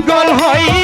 পাগল হই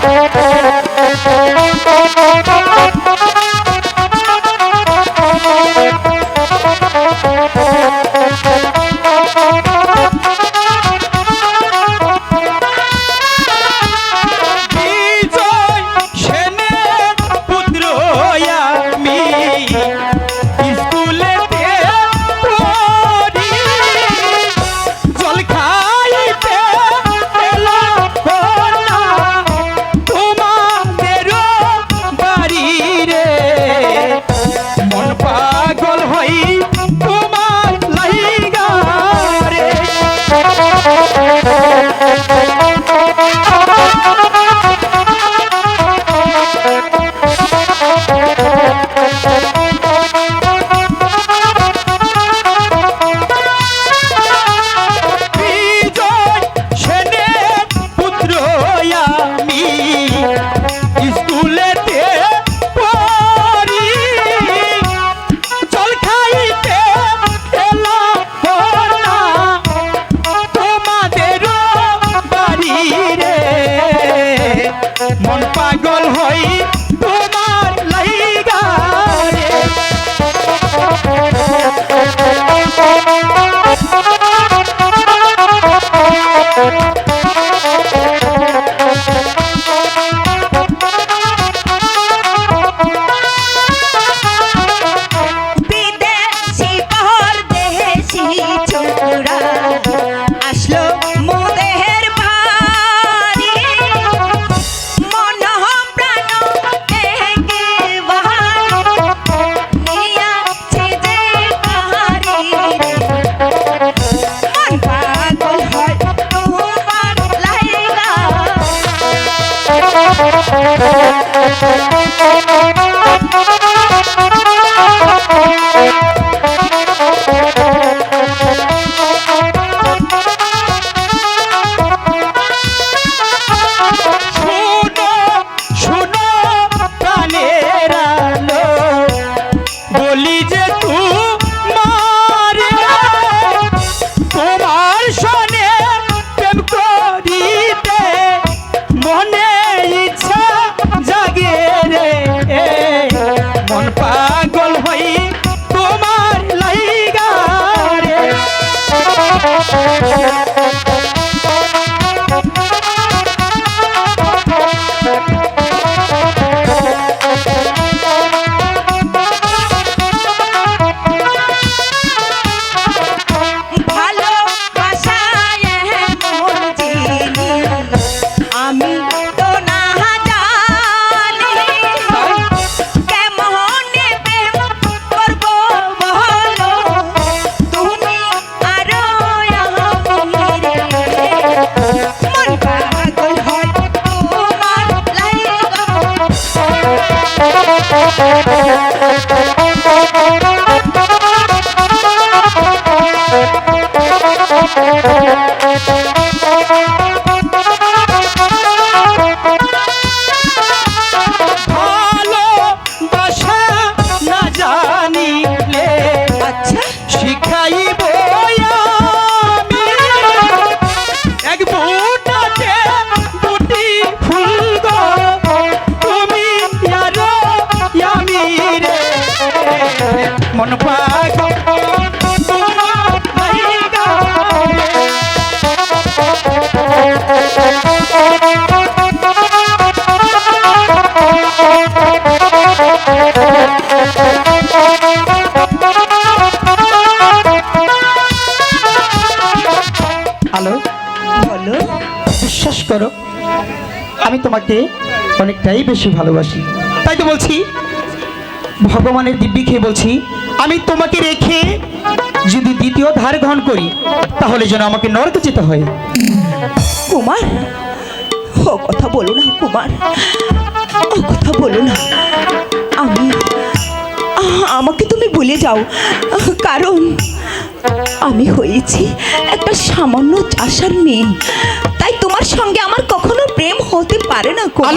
বিজয় মন পাগল হই ভালোবাসায় মন পাগল হ্যালো বলো। বিশ্বাস করো আমি তোমাকে অনেকটাই বেশি ভালোবাসি। তাই তো বলছি ভগবানের দিব্যি খেয়ে বলছি আমি তোমাকে রেখে যদি দ্বিতীয় ধার গ্রহণ করি তাহলে যেন আমাকে নরকে যেতে হয়। কুমার ও কথা বলো না কুমার ও কথা বলো না। আমি আমাকে তুমি ভুলে যাও কারণ আমি হয়েছি একটা সামান্য চাষার মেয়ে। তাই তোমার সঙ্গে আমার কখনো প্রেম হতে পারে না কুমার।